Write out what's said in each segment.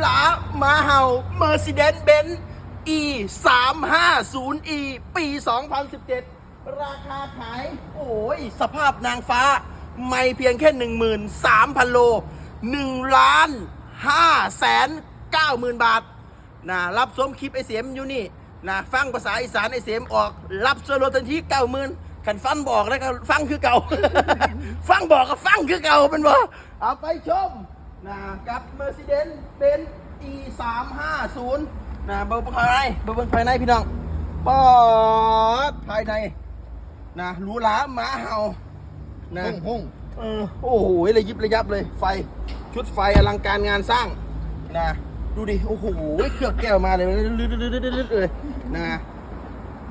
หรามาเห่า Mercedes Benz E 3 5 0 E ปี 2017 ราคาขาย โอ้ย สภาพนางฟ้า ไม่เพียงแค่ 13,000 โล1ล้าน5แสน9หมื่นบาทนะรับสมคลิปไอเสียมอยู่นี่นะฟังภาษาอีสานไอเสียมออก รับส่วนลดทันทีเก้าหมื่นขันฟันบอกแล้วก็ฟังคือเก่า ฟังบอกก็ฟังคือเก่าเป็นบ่เอาไปชม นะกับ Mercedes Benz E 3 5 0นะเบอร์ภายในเบอร์ภายในพี่น้องปอดภายในนะหรูหราหมาเห่านะห้องห้องเออโอ้โหเลยยิบระยับเลย ไฟชุดไฟอลังการงานสร้างนะดูดิ โอ้โหเครื่องแก้วมาเลยลืดๆๆๆเลยนะ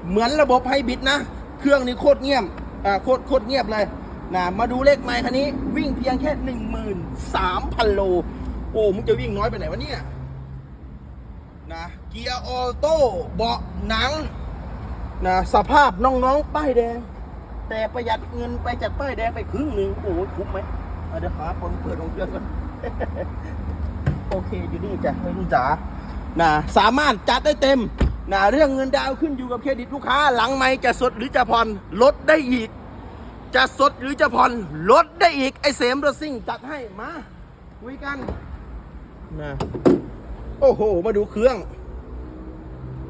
เหมือนระบบไฮบริดนะ เครื่องนี้โคตรเงียบอ่าโคตรโคตรเงียบเลย นะมาดูเลขไมล์คันนี้ วิ่งเพียงแค่หนึ่งหมื่นสามพันโล โอ้มึงจะวิ่งน้อยไปไหนวะเนี่ยนะเกียร์ออโต้เบาะหนังนะสภาพน้องๆ ป้ายแดง แต่ประหยัดเงินไปจากป้ายแดงไปครึ่งหนึ่งโอ้ยคุ้มไหมเดี๋ยวหาคนเปิดของเครื่องก่อนโอเคอยู่นี่จ้ะไม่รู้จ๋านะสามารถจัดได้เต็มนะเรื่องเงินดาวขึ้นอยู่กับเครดิตลูกค้า หลังไม่จะสดหรือจะผ่อนลดได้อีก จะสดหรือจะผ่อนลดได้อีก ไอเสมรถซิ่งจัดให้มาคุยกันนะโอ้โห มาดูเครื่อง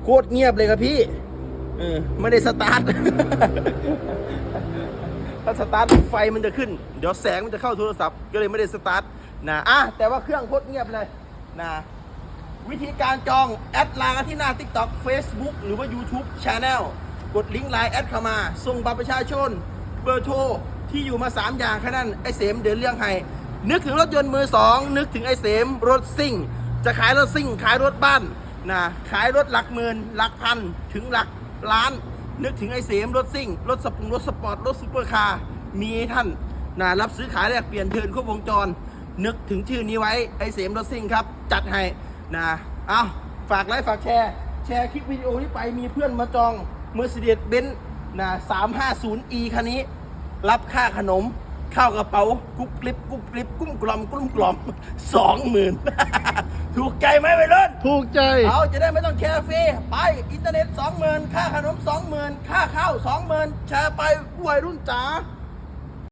โคตรเงียบเลยครับพี่เออไม่ได้สตาร์ท ถ้าสตาร์ทไฟมันจะขึ้น เดี๋ยวแสงมันจะเข้าโทรศัพท์ ก็เลยไม่ได้สตาร์ทนะอะแต่ว่าเครื่องโคตรเงียบเลยนะวิธีการจอง แอดไลน์ที่หน้า TikTok Facebook หรือว่า YouTube Channel กดลิงก์ไลน์แอดเข้ามา ส่งบัตรประชาชน เบอร์โทรที่อยู่มา 3 อย่างแค่นั้นไอเสมเดินเรื่องให้นึกถึงรถยนต์มือสองนึกถึงไอเสมรถซิ่ง จะขายรถซิ่ง ขายรถบ้านนะขายรถหลักหมื่นหลักพันถึงหลักล้าน นึกถึงไอเสมรถซิ่ง รถสปุงรถสปอร์ตรถซูเปอร์คาร์มีท่านนะรับซื้อขายแลกเปลี่ยนเทินครบวงจร นึกถึงชื่อนี้ไว้ไอเสมรถซิ่งครับ จัดให้นะเอาฝากไลค์ฝากแชร์ แชร์คลิปวิดีโอนี้ไปมีเพื่อนมาจอง Mercedes Benz นะ 350e คันนี้ รับค่าขนมข้าวกระเป๋ากุ๊บกลิบกุ๊บกลิบกุ้มกล่อมกุ้มกล่อมสองหมื่นถูกใจไหมไปเล่นถูกใจ เอาจะได้ไม่ต้องแชร์ฟรีไปอินเทอร์เน็ต20,000ค่าขนม20,000ค่าข้าว20,000แชร์ไปวัยรุ่นจ๋า